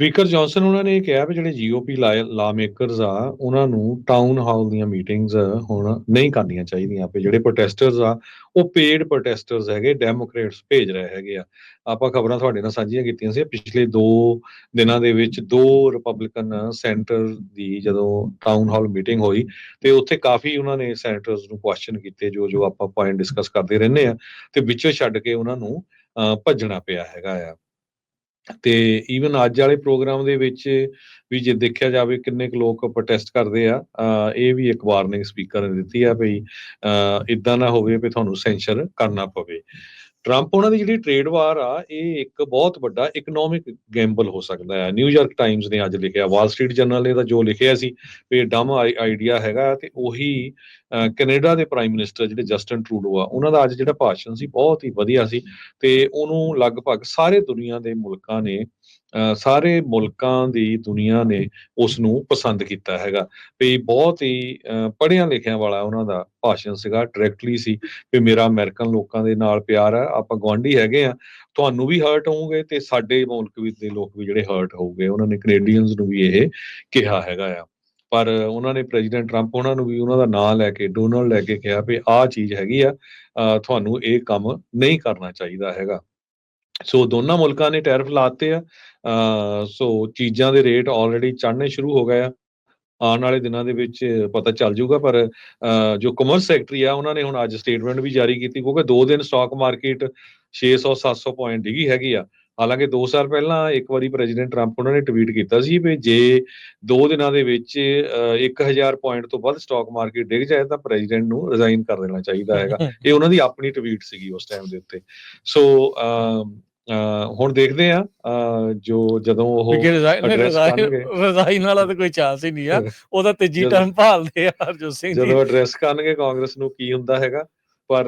Speaker Johnson ਉਹਨਾਂ ਨੇ ਇਹ ਕਿਹਾ ਵੀ ਜਿਹੜੇ ਜੀਓਪੀ ਲਾ ਮੇਕਰਸ ਆ, ਉਹਨਾਂ ਨੂੰ ਟਾਊਨ ਹਾਲ ਦੀਆਂ ਮੀਟਿੰਗਸ ਹੁਣ ਨਹੀਂ ਕਰਨੀਆਂ ਚਾਹੀਦੀਆਂ ਪਏ ਜਿਹੜੇ ਪ੍ਰੋਟੈਸਟਰਸ ਆ, ਉਹ ਪੇਡ ਪ੍ਰੋਟੈਸਟਰਸ ਹੈਗੇ ਡੈਮੋਕ੍ਰੇਟਸ ਭੇਜ ਰਹੇ ਹੈਗੇ ਆ। ਆਪਾਂ ਖਬਰਾਂ ਤੁਹਾਡੇ ਨਾਲ ਸਾਂਝੀਆਂ ਕੀਤੀਆਂ ਸੀ, ਪਿਛਲੇ 2 ਦਿਨਾਂ ਦੇ ਵਿੱਚ ਦੋ ਰਿਪਬਲਿਕਨ ਸੈਂਟਰ ਦੀ ਜਦੋਂ ਟਾਊਨ ਹਾਲ ਮੀਟਿੰਗ ਹੋਈ ਤੇ ਉੱਥੇ ਕਾਫੀ ਉਹਨਾਂ ਨੇ ਸੈਨੇਟਰਸ ਨੂੰ ਕੁਐਸਚਨ ਕੀਤੇ, ਜੋ ਜੋ ਆਪਾਂ ਪੁਆਇੰਟ ਡਿਸਕਸ ਕਰਦੇ ਰਹਿੰਦੇ ਆ ਤੇ ਵਿੱਚੋਂ ਛੱਡ ਕੇ ਉਹਨਾਂ ਨੂੰ ਭੱਜਣਾ ਪਿਆ ਹੈਗਾ ਆ। ਤੇ ਈਵਨ ਅੱਜ ਵਾਲੇ ਪ੍ਰੋਗਰਾਮ ਦੇ ਵਿੱਚ ਵੀ ਜੇ ਦੇਖਿਆ ਜਾਵੇ ਕਿੰਨੇ ਕੁ ਲੋਕ ਪ੍ਰੋਟੈਸਟ ਕਰਦੇ ਆ, ਅਹ ਇਹ ਵੀ ਇੱਕ ਵਾਰਨਿੰਗ ਸਪੀਕਰ ਨੇ ਦਿੱਤੀ ਆ ਵੀ ਇਦਾਂ ਨਾ ਹੋਵੇ ਵੀ ਤੁਹਾਨੂੰ ਸੈਂਸਰ ਕਰਨਾ ਪਵੇ। ਟਰੰਪ ਉਹਨਾਂ ਦੀ ਜਿਹੜੀ ਟ੍ਰੇਡ ਵਾਰ ਆ, ਇਹ ਇੱਕ ਬਹੁਤ ਵੱਡਾ ਇਕਨੋਮਿਕ ਗੈਂਬਲ ਹੋ ਸਕਦਾ ਹੈ। ਨਿਊਯਾਰਕ ਟਾਈਮਸ ਨੇ ਅੱਜ ਲਿਖਿਆ ਵਾਲ ਸਟਰੀਟ ਜਰਨਲ ਨੇ ਤਾਂ ਜੋ ਲਿਖਿਆ ਸੀ ਵੀ ਡਮ ਆਈਡੀਆ ਹੈਗਾ ਤੇ ਉਹੀ ਕੈਨੇਡਾ ਦੇ ਪ੍ਰਾਈਮ ਮਿਨਿਸਟਰ ਜਿਹੜੇ ਜਸਟਨ ਟਰੂਡੋ ਆ, ਉਹਨਾਂ ਦਾ ਅੱਜ ਜਿਹੜਾ ਭਾਸ਼ਣ ਸੀ ਬਹੁਤ ਹੀ ਵਧੀਆ ਸੀ ਤੇ ਉਹਨੂੰ ਲਗਭਗ ਸਾਰੇ ਦੁਨੀਆ ਦੇ ਮੁਲਕਾਂ ਨੇ ਸਾਰੇ ਮੁਲਕਾਂ ਦੀ ਦੁਨੀਆ ਨੇ ਉਸ ਨੂੰ ਪਸੰਦ ਕੀਤਾ ਹੈਗਾ। ਵੀ ਬਹੁਤ ਹੀ, ਅਹ ਪੜ੍ਹਿਆਂ ਲਿਖਿਆਂ ਵਾਲਾ ਉਹਨਾਂ ਦਾ ਭਾਸ਼ਣ ਸੀਗਾ ਡਾਇਰੈਕਟਲੀ ਸੀ। ਵੀ ਮੇਰਾ ਅਮਰੀਕਨ ਲੋਕਾਂ ਦੇ ਨਾਲ ਪਿਆਰ ਹੈ ਆਪਾਂ ਗਵਾਂਢੀ ਹੈਗੇ ਆ, ਤੁਹਾਨੂੰ ਵੀ ਹਰਟ ਹੋਵੋਗੇ ਤੇ ਸਾਡੇ ਮੁਲਕ ਵਿੱਚ ਦੇ ਲੋਕ ਵੀ ਜਿਹੜੇ ਹਰਟ ਹੋਊਗੇ, ਉਹਨਾਂ ਨੇ ਕੈਨੇਡੀਅਨਸ ਨੂੰ ਵੀ ਇਹ ਕਿਹਾ ਹੈਗਾ ਆ। ਪਰ ਉਹਨਾਂ ਨੇ ਪ੍ਰੈਜ਼ੀਡੈਂਟ ਟਰੰਪ ਉਹਨਾਂ ਨੂੰ ਵੀ ਉਹਨਾਂ ਦਾ ਨਾਂ ਲੈ ਕੇ ਡੋਨਲਡ ਲੈ ਕੇ ਕਿਹਾ ਵੀ ਆਹ ਚੀਜ਼ ਹੈਗੀ ਆ ਤੁਹਾਨੂੰ ਇਹ ਕੰਮ ਨਹੀਂ ਕਰਨਾ ਚਾਹੀਦਾ ਹੈਗਾ। ਸੋ ਦੋਨਾਂ ਮੁਲਕਾਂ ਨੇ ਟੈਰਿਫ ਲਾਤੇ ਆ। ਸੋ ਚੀਜ਼ਾਂ ਦੇ ਰੇਟ ਆਲਰੇਡੀ ਚੜ੍ਹਨੇ ਸ਼ੁਰੂ ਹੋ ਗਏ ਆ। ਆਉਣ ਵਾਲੇ ਦਿਨਾਂ ਦੇ ਵਿੱਚ ਪਤਾ ਚੱਲ ਜਾਊਗਾ ਪਰ ਜੋ ਕਮਰਸ ਸੈਕਟਰੀ ਆ ਉਹਨਾਂ ਨੇ ਹੁਣ ਅੱਜ ਸਟੇਟਮੈਂਟ ਵੀ ਜਾਰੀ ਕੀਤੀ ਕਿਉਂਕਿ ਦੋ ਦਿਨ ਸਟਾਕ ਮਾਰਕੀਟ 600 700 ਪੁਆਇੰਟ ਡਿੱਗੀ ਹੈਗੀ ਆ। ਹਾਲਾਂਕਿ 2 ਸਾਲ ਪਹਿਲਾਂ ਇੱਕ ਵਾਰੀ ਪ੍ਰੈਜ਼ੀਡੈਂਟ ਟਰੰਪ ਉਹਨਾਂ ਨੇ ਟਵੀਟ ਕੀਤਾ ਸੀ ਵੀ ਜੇ ਦੋ ਦਿਨਾਂ ਦੇ ਵਿੱਚ ਅਹ, 1000 ਪੁਆਇੰਟ ਤੋਂ ਵੱਧ ਸਟਾਕ ਮਾਰਕੀਟ ਡਿੱਗ ਜਾਏ ਤਾਂ ਪ੍ਰੈਜ਼ੀਡੈਂਟ ਨੂੰ ਰਿਜ਼ਾਈਨ ਕਰ ਦੇਣਾ ਚਾਹੀਦਾ ਹੈਗਾ। ਇਹ ਉਹਨਾਂ ਦੀ ਆਪਣੀ ਟਵੀਟ ਸੀਗੀ ਉਸ ਟਾਈਮ ਦੇ ਉੱਤੇ। ਸੋ ਹੁਣ ਦੇਖਦੇ ਆ ਜੋ ਜਦੋਂ ਉਹ। ਰਿਜ਼ਾਈਨ ਵਾਲਾ ਤਾਂ ਕੋਈ ਚਾਂਸ ਹੀ ਨਹੀਂ ਆ। ਉਹ ਤਾਂ ਤੀਜੀ ਟਰਮ ਭਾਲਦੇ ਆ ਹਰਜੋਤ ਸਿੰਘ ਜੀ। ਜਦੋਂ ਐਡਰੈਸ ਕਰਨਗੇ ਕਾਂਗਰਸ ਨੂੰ ਕੀ ਹੁੰਦਾ ਹੈਗਾ? ਪਰ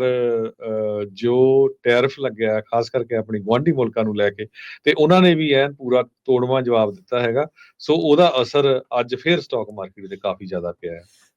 ਜੋ ਟੈਰਿਫ ਲੱਗਿਆ ਖਾਸ ਕਰਕੇ ਆਪਣੀ ਗੁਆਂਢੀ ਮੁਲਕਾਂ ਨੂੰ ਲੈ ਕੇ ਤੇ ਉਹਨਾਂ ਨੇ ਵੀ ਐਨ ਪੂਰਾ ਤੋੜਵਾਂ ਜਵਾਬ ਦਿੱਤਾ ਹੈਗਾ। ਸੋ ਉਹਦਾ ਅਸਰ ਅੱਜ ਫੇਰ ਸਟਾਕ ਮਾਰਕੀਟ ਤੇ ਕਾਫੀ ਜ਼ਿਆਦਾ ਪਿਆ ਹੈ।